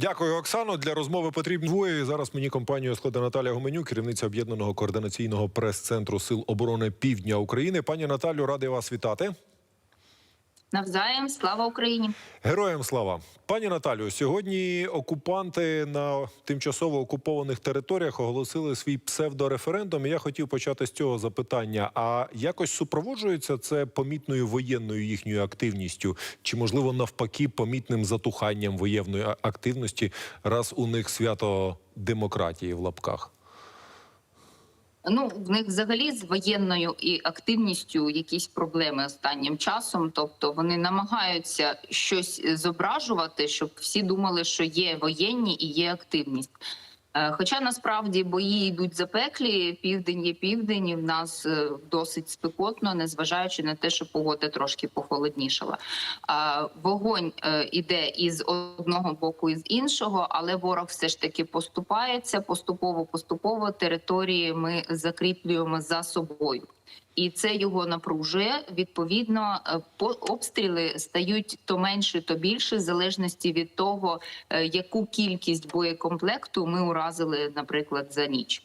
Дякую, Оксано. Для розмови потрібні двоє. Зараз мені компанію складе Наталя Гоменюк, керівниця об'єднаного координаційного прес-центру Сил оборони Півдня України. Пані Наталю, радий вас вітати. Навзаєм, слава Україні. Героям слава, пані Наталю. Сьогодні окупанти на тимчасово окупованих територіях оголосили свій псевдореферендум. Я хотів почати з цього запитання. А якось супроводжується це помітною воєнною їхньою активністю, чи можливо навпаки помітним затуханням воєнної активності, раз у них свято демократії в лапках? Ну в них взагалі з воєнною і активністю якісь проблеми останнім часом. Тобто вони намагаються щось зображувати, щоб всі думали, що є воєнні і є активність. Е, Хоча насправді бої йдуть запеклі, південь є південь, і в нас е, досить спекотно, незважаючи на те, що погода трошки похолоднішала. Вогонь е, іде із одного боку і з іншого, але ворог все ж таки поступається поступово, поступово території ми закріплюємо за собою. І це його напружує. Відповідно, е, обстріли стають то менше, то більше, в залежності від того, е, яку кількість боєкомплекту ми уразили, наприклад, за ніч.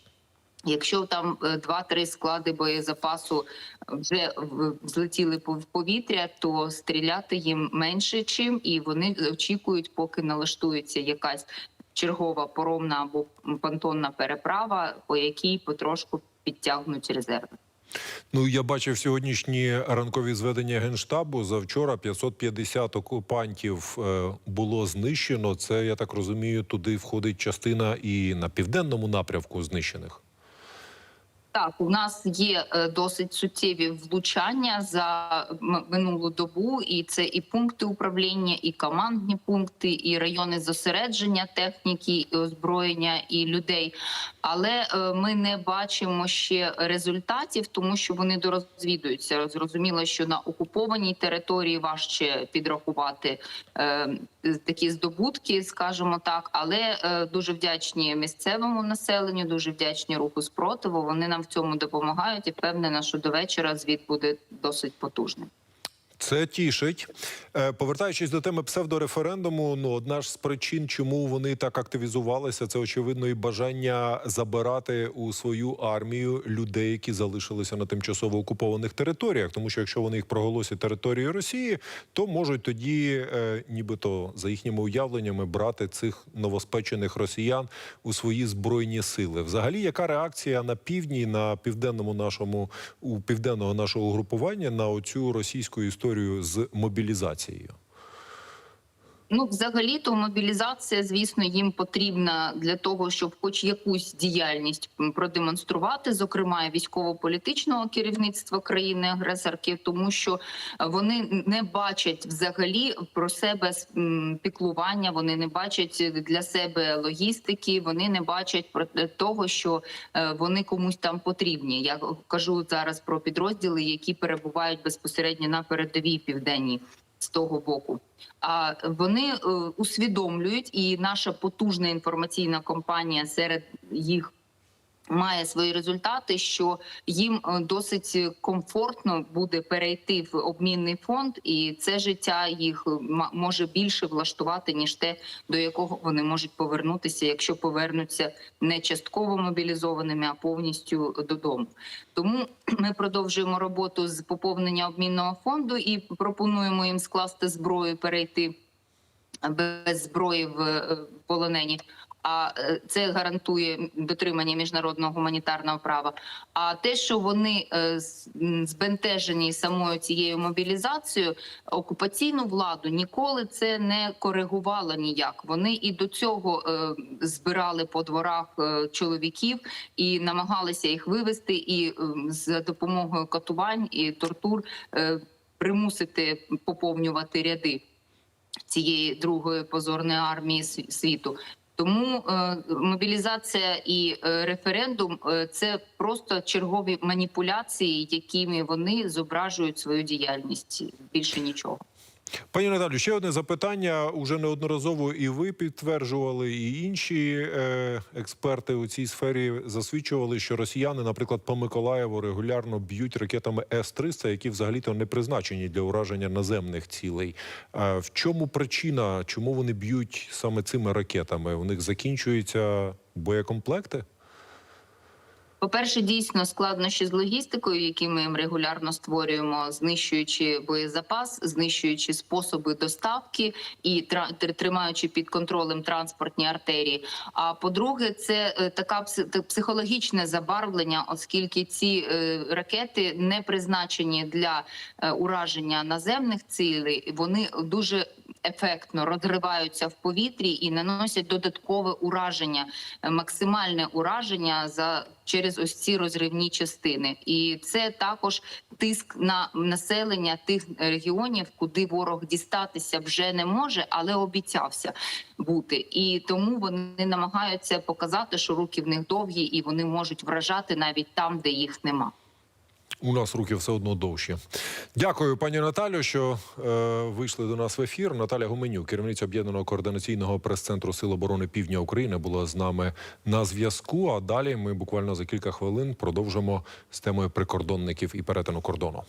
Якщо там е, два-три склади боєзапасу вже по- в повітря, то стріляти їм менше чим, і вони очікують, поки налаштується якась чергова поромна або понтонна переправа, по якій потрошку підтягнуть резерви. Ну я бачив сьогоднішні ранкові зведення генштабу. Завчора 550 окупантів е, було знищено. Це я так розумію, туди входить частина і на південному напрямку знищених. Так, у нас є е, досить суттєві влучання за минулу добу, і це і пункти управління, і командні пункти, і райони зосередження техніки, і озброєння і людей. Але е, ми не бачимо ще результатів, тому що вони дорозвідуються. Зрозуміло, що на окупованій території важче підрахувати е, такі здобутки, скажімо так. Але е, дуже вдячні місцевому населенню, дуже вдячні руху спротиву. Вони нам в цьому допомагають і впевнена, що до вечора звіт буде досить потужним. Це тішить. Е, Повертаючись до теми псевдореферендуму, ну одна ж з причин, чому вони так активізувалися, це очевидно і бажання забирати у свою армію людей, які залишилися на тимчасово окупованих територіях. Тому що якщо вони їх проголосять територією Росії, то можуть тоді, е, нібито за їхніми уявленнями, брати цих новоспечених росіян у свої збройні сили. Взагалі, яка реакція на півдні, на південному нашому у південного нашого угрупування на оцю російську історію з мобілізацією? Ну, взагалі, то мобілізація, звісно, їм потрібна для того, щоб хоч якусь діяльність продемонструвати, зокрема військово-політичного керівництва країни-агресорки, тому що е, вони не бачать взагалі про себе піклування, вони не бачать для себе логістики, вони не бачать про того, що е, вони комусь там потрібні. Я кажу зараз про підрозділи, які перебувають безпосередньо на передовій південній з того боку. А вони е, усвідомлюють, і наша потужна інформаційна компанія серед їх має свої результати, що їм е, досить комфортно буде перейти в обмінний фонд, і це життя їх е, може більше влаштувати ніж те, до якого вони можуть повернутися, якщо повернуться не частково мобілізованими, а повністю додому. Тому ми продовжуємо роботу з поповнення обмінного фонду і пропонуємо їм скласти зброю, перейти без зброї в е, полонені. А е, це гарантує дотримання міжнародного гуманітарного права. А те, що вони е, збентежені самою цією мобілізацією, окупаційну владу ніколи це не коригувало ніяк. Вони і до цього е, збирали по дворах чоловіків і намагалися їх вивести, і за допомогою катувань і тортур примусити поповнювати ряди цієї другої позорної армії світу. Тому е, мобілізація і е, референдум е, це просто чергові маніпуляції, якими вони зображують свою діяльність. Більше нічого. Пані Наталю, ще одне запитання. Уже неодноразово і ви підтверджували, і інші е, експерти у цій сфері засвідчували, що росіяни, наприклад, по Миколаєву регулярно б'ють ракетами С-300, які взагалі-то не призначені для ураження наземних цілей. В чому причина? Чому вони б'ють саме цими ракетами? У них закінчуються боєкомплекти? По-перше, дійсно складнощі з логістикою, які ми їм регулярно створюємо, знищуючи боєзапас, знищуючи способи доставки і тримаючи під контролем транспортні артерії. А по-друге, це е, така пси- психологічне забарвлення, оскільки ці е, ракети не призначені для е, ураження наземних цілей. Вони дуже ефектно розриваються в повітрі і наносять додаткове ураження, е, максимальне ураження за через ось ці розривні частини, і це також тиск на населення тих регіонів, куди ворог дістатися вже не може, але обіцявся бути. І тому вони намагаються показати, що руки в них довгі, і вони можуть вражати навіть там, де їх нема. У нас руки все одно довші. Дякую, пані Наталю, що е, вийшли до нас в ефір. Наталя Гуменюк, керівниця об'єднаного координаційного прес-центру Сил оборони Півдня України, була з нами на зв'язку. А далі ми буквально за кілька хвилин продовжимо з темою прикордонників і перетину кордону.